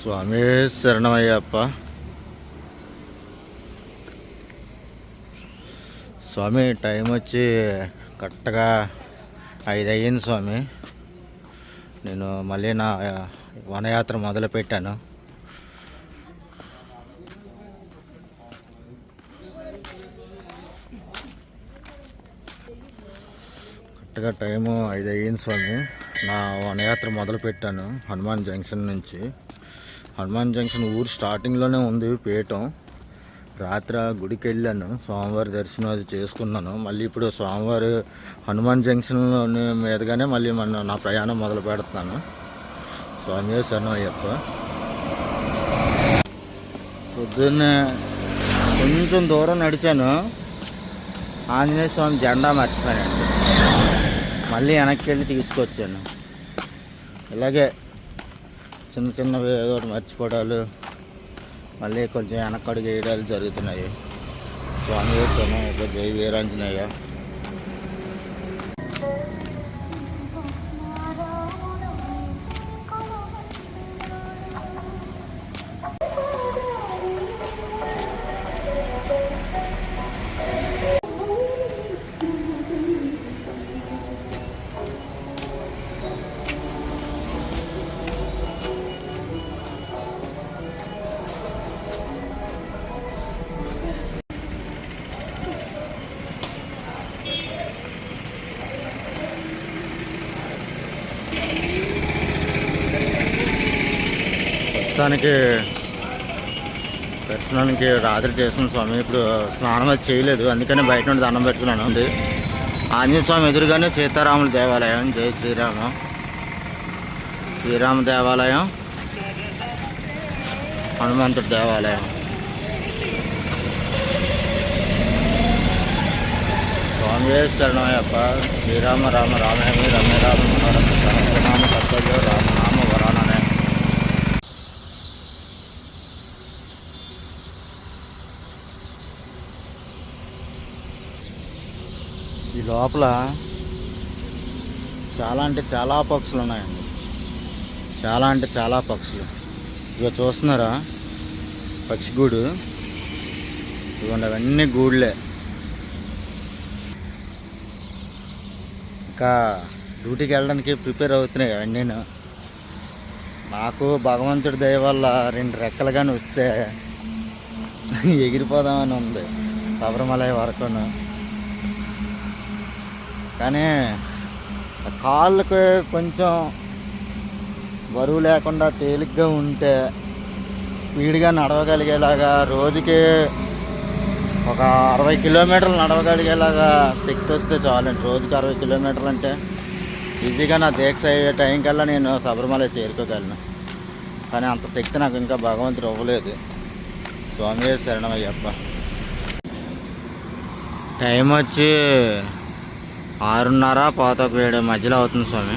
స్వామి శరణమయ్యప్ప. స్వామి టైం వచ్చి కరెక్ట్గా ఐదు అయ్యింది స్వామి. నేను మళ్ళీ నా వనయాత్ర మొదలు పెట్టాను కరెక్ట్గా టైము ఐదు అయ్యింది స్వామి. నా వనయాత్ర మొదలు పెట్టాను హనుమాన్ జంక్షన్ నుంచి. హనుమాన్ జంక్షన్ ఊరు స్టార్టింగ్లోనే ఉంది పీఠం. రాత్రి గుడికి వెళ్ళాను స్వామివారి దర్శనం అది చేసుకున్నాను. మళ్ళీ ఇప్పుడు స్వామివారి హనుమాన్ జంక్షన్లోని మీదుగానే మళ్ళీ మన నా ప్రయాణం మొదలు పెడుతున్నాను. స్వామి శరణం అయ్యప్ప. పొద్దున్నే కొంచెం దూరం నడిచాను. ఆంజనేయ స్వామి జెండా మర్చిపోయాను. మళ్ళీ వెనక్కి వెళ్ళి తీసుకొచ్చాను. ఇలాగే చిన్న చిన్నవి ఏదో ఒకటి మర్చిపోవడాలు మళ్ళీ కొంచెం వెనకడుగు వేయడాలు జరుగుతున్నాయి. స్వామి స్వామి ఒక జై వీరాంజనేయ. ప్రస్తుతానికి దర్శనానికి రాత్రి చేసుకున్న స్వామి ఇప్పుడు స్నానం అది చేయలేదు అందుకని బయట నుండి దండం పెట్టుకున్నాను ఉంది ఆంజనేయ స్వామి ఎదురుగానే సీతారాముల దేవాలయం జై శ్రీరామ శ్రీరామ దేవాలయం హనుమంతుడి దేవాలయం స్వామి శరణమయ్యప్ప శ్రీరామ రామ రామేమి రమ్య రామ మనోరమ సహస్రనామ కర్తవ్య ఈ లోపల చాలా అంటే చాలా పక్షులు ఉన్నాయండి. చాలా అంటే చాలా పక్షులు. ఇక చూస్తున్నారా? పక్షి గూడు. ఇవ్వండి అవన్నీ గూళ్ళే ఇంకా డ్యూటీకి వెళ్ళడానికి ప్రిపేర్ అవుతున్నాయి అవన్నీ నాకు భగవంతుడి దయ వల్ల రెండు రెక్కలు కానీ వస్తే ఎగిరిపోదామని ఉంది. శబరిమల వరకును. కానీ కాళ్ళకు కాళ్ళకి కొంచెం బరువు లేకుండా తేలిగ్గా ఉంటే స్పీడ్గా నడవగలిగేలాగా రోజుకి ఒక అరవై కిలోమీటర్లు నడవగలిగేలాగా శక్తి వస్తే చాలండి. రోజుకి అరవై కిలోమీటర్లు అంటే ఈజీగా నా దీక్ష అయ్యే టైం కల్లా నేను శబరిమల చేరుకోగలను. కానీ అంత శక్తి నాకు ఇంకా భగవంతుడు ఇవ్వలేదు. స్వామి శరణమయ్యప్ప. టైం వచ్చి ఆరున్నర పాతకు ఏడు మధ్యలో అవుతుంది స్వామి.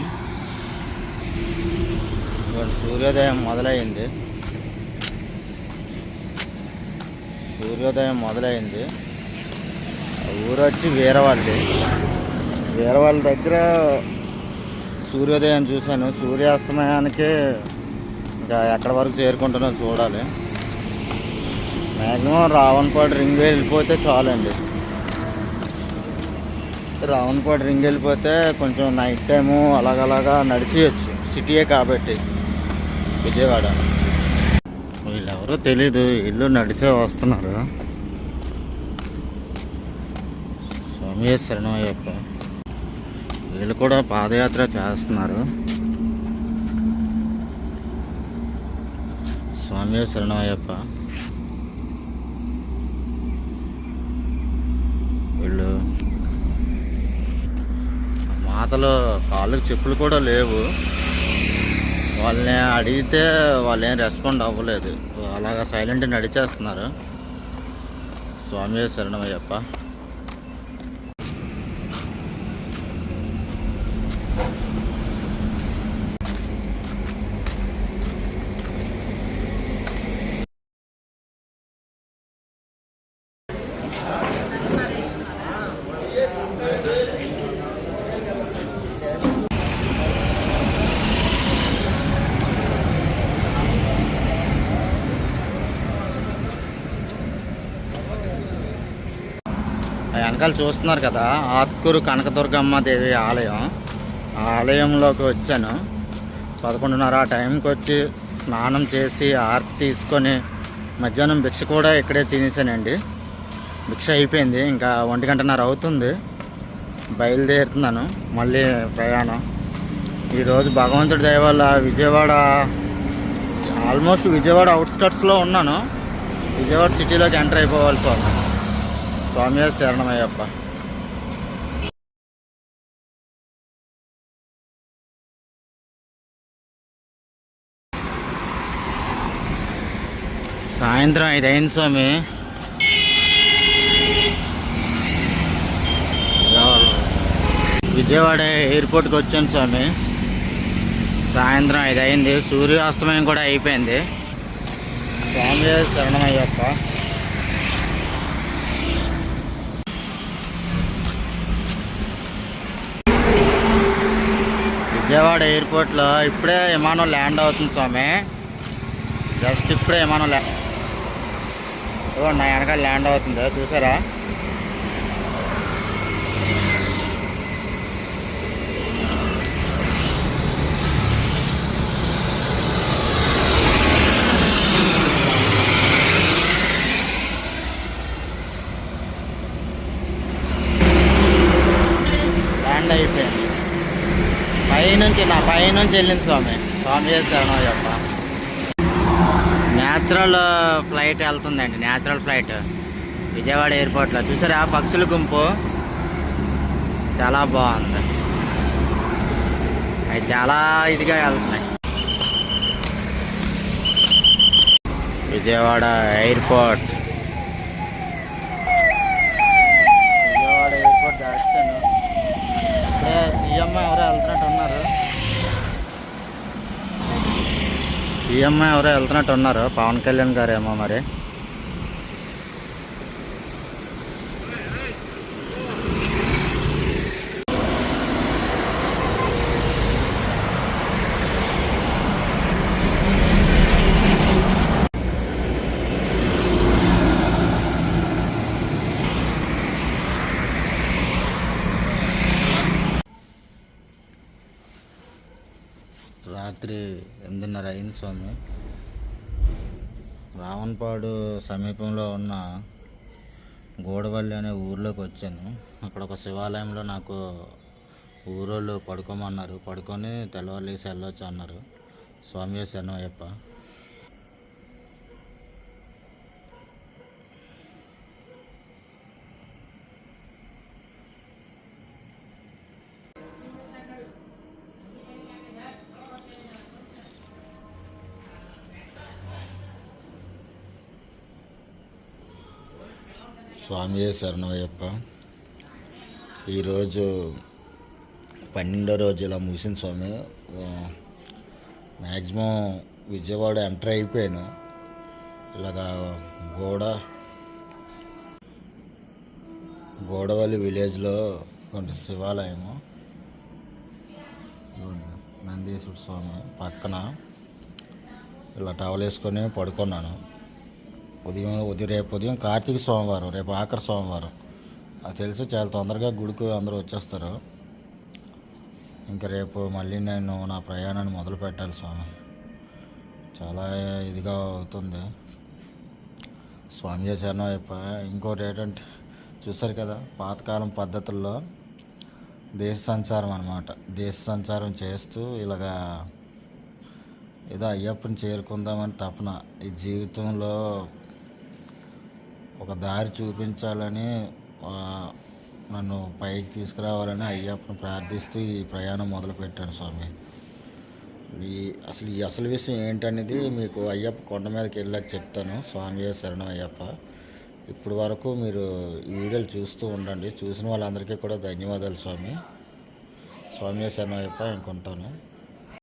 సూర్యోదయం మొదలైంది. సూర్యోదయం మొదలైంది. ఊరు వచ్చి వీరవాళ్ళది వీరవాళ్ళ దగ్గర సూర్యోదయం చూశాను. సూర్యాస్తమయానికి ఇంకా ఎక్కడి వరకు చేరుకుంటున్నా చూడాలి. మ్యాక్సిమం రావణపాడు రింగ్ వెళ్ళిపోతే చాలండి. రావణపాడు రింగ్ వెళ్ళిపోతే కొంచెం నైట్ టైము అలాగలాగా నడిచేయచ్చు. సిటీయే కాబట్టి. విజయవాడ. వీళ్ళెవరో తెలీదు. ఇల్లు నడిచే వస్తున్నారు. స్వామి శరణమయ్యప్ప వీళ్ళు కూడా పాదయాత్ర చేస్తున్నారు. స్వామి శరణమయ్యప్ప వీళ్ళు మాతలో కాళ్ళకి చెప్పులు కూడా లేవు. వాళ్ళని అడిగితే వాళ్ళు ఏం రెస్పాండ్ అవ్వలేదు. అలాగా సైలెంట్ నడిచేస్తున్నారు. స్వామి శరణమయ్యప్ప. వెనకాల చూస్తున్నారు కదా. ఆత్కూరు కనకదుర్గమ్మ దేవి ఆలయం. ఆ ఆలయంలోకి వచ్చాను. పదకొండున్నర ఆ టైంకి వచ్చి స్నానం చేసి ఆర్తి తీసుకొని మధ్యాహ్నం భిక్ష కూడా ఇక్కడే తినేసానండి. భిక్ష అయిపోయింది. ఇంకా ఒంటి గంటన్నర అవుతుంది. బయలుదేరుతున్నాను. మళ్ళీ ప్రయాణం. ఈరోజు భగవంతుడి దయ వల్ల విజయవాడ ఆల్మోస్ట్ విజయవాడ అవుట్స్కట్స్లో ఉన్నాను. విజయవాడ సిటీలోకి ఎంటర్ అయిపోవాలి స్వామి. స్వామి శరణమయ్యప్ప. సాయంత్రం ఐదు అయింది స్వామి. విజయవాడ ఎయిర్పోర్ట్కి వచ్చాను స్వామి. సాయంత్రం ఐదు అయింది సూర్యాస్తమయం కూడా అయిపోయింది. స్వామి శరణమయ్యప్ప. విజయవాడ ఎయిర్పోర్ట్లో ఇప్పుడే విమానం ల్యాండ్ అవుతుంది స్వామి. జస్ట్ ఇప్పుడే విమానం ల్యాండ్ ఓ నా వెనకాల ల్యాండ్ అవుతుంది చూసారా ల్యాండ్ అయిపోయింది పైనుంచి నా పైనుంచి వెళ్ళింది స్వామి. స్వామి చేశాను చెప్ప. న్యాచురల్ ఫ్లైట్ వెళ్తుందండి న్యాచురల్ ఫ్లైట్ విజయవాడ ఎయిర్పోర్ట్లో చూసారా? పక్షుల గుంపు. చాలా బాగుంది. అవి చాలా ఇదిగా వెళ్తున్నాయి. విజయవాడ ఎయిర్పోర్ట్ విజయవాడ ఎయిర్పోర్ట్ దాటాను ఇప్పుడే సీఎం ఎవరో వెళ్తున్నట్టు ఉన్నారు. సీఎం ఎవరో వెళ్తున్నట్టు ఉన్నారు. పవన్ కళ్యాణ్ గారు ఏమో మరి. రాత్రి ఎనిమిదిన్నర అయింది స్వామి. రావణపాడు సమీపంలో ఉన్న గోడవల్లి అనే ఊర్లోకి వచ్చాను. అక్కడ ఒక శివాలయంలో నాకు ఊరోళ్ళు పడుకోమన్నారు. పడుకొని తెల్లవారులేసి వెళ్ళొచ్చు అన్నారు స్వామి శరణయ్యప్ప స్వామి శరణయ్యప్ప ఈరోజు పన్నెండో రోజు ఇలా ముగిసింది స్వామి. మ్యాక్సిమం విజయవాడ ఎంటర్ అయిపోయాను. ఇలాగా గోడ గోడవల్లి విలేజ్లో కొన్ని శివాలయము. నందీశ్వర స్వామి పక్కన. ఇలా టవల్ వేసుకొని పడుకున్నాను. ఉదయం ఉదయం రేపు ఉదయం కార్తీక సోమవారం రేపు ఆఖరి సోమవారం. అది తెలిసి చాలా తొందరగా గుడికి అందరూ వచ్చేస్తారు. ఇంకా రేపు మళ్ళీ నేను నా ప్రయాణాన్ని మొదలు పెట్టాలి స్వామి. చాలా ఇదిగా అవుతుంది. స్వామి చేశాను ఇంకోటి ఏంటంటే చూసారు కదా పాతకాలం పద్ధతుల్లో దేశ సంచారం అనమాట దేశ సంచారం చేస్తూ ఇలాగా ఏదో అయ్యప్పని చేరుకుందామని తపన. ఈ జీవితంలో ఒక దారి చూపించాలని నన్ను పైకి తీసుకురావాలని అయ్యప్పను ప్రార్థిస్తూ ఈ ప్రయాణం మొదలుపెట్టాను స్వామి. ఈ అసలు ఈ అసలు విషయం ఏంటనేది మీకు అయ్యప్ప కొండ మీదకి వెళ్ళాక చెప్తాను. స్వామి శరణం అయ్యప్ప. ఇప్పుడు వరకు మీరు ఈ వీడియోలు చూస్తూ ఉండండి. చూసిన వాళ్ళందరికీ కూడా ధన్యవాదాలు స్వామి. స్వామి శరణం అయ్యప్ప ఇంకొంటాను.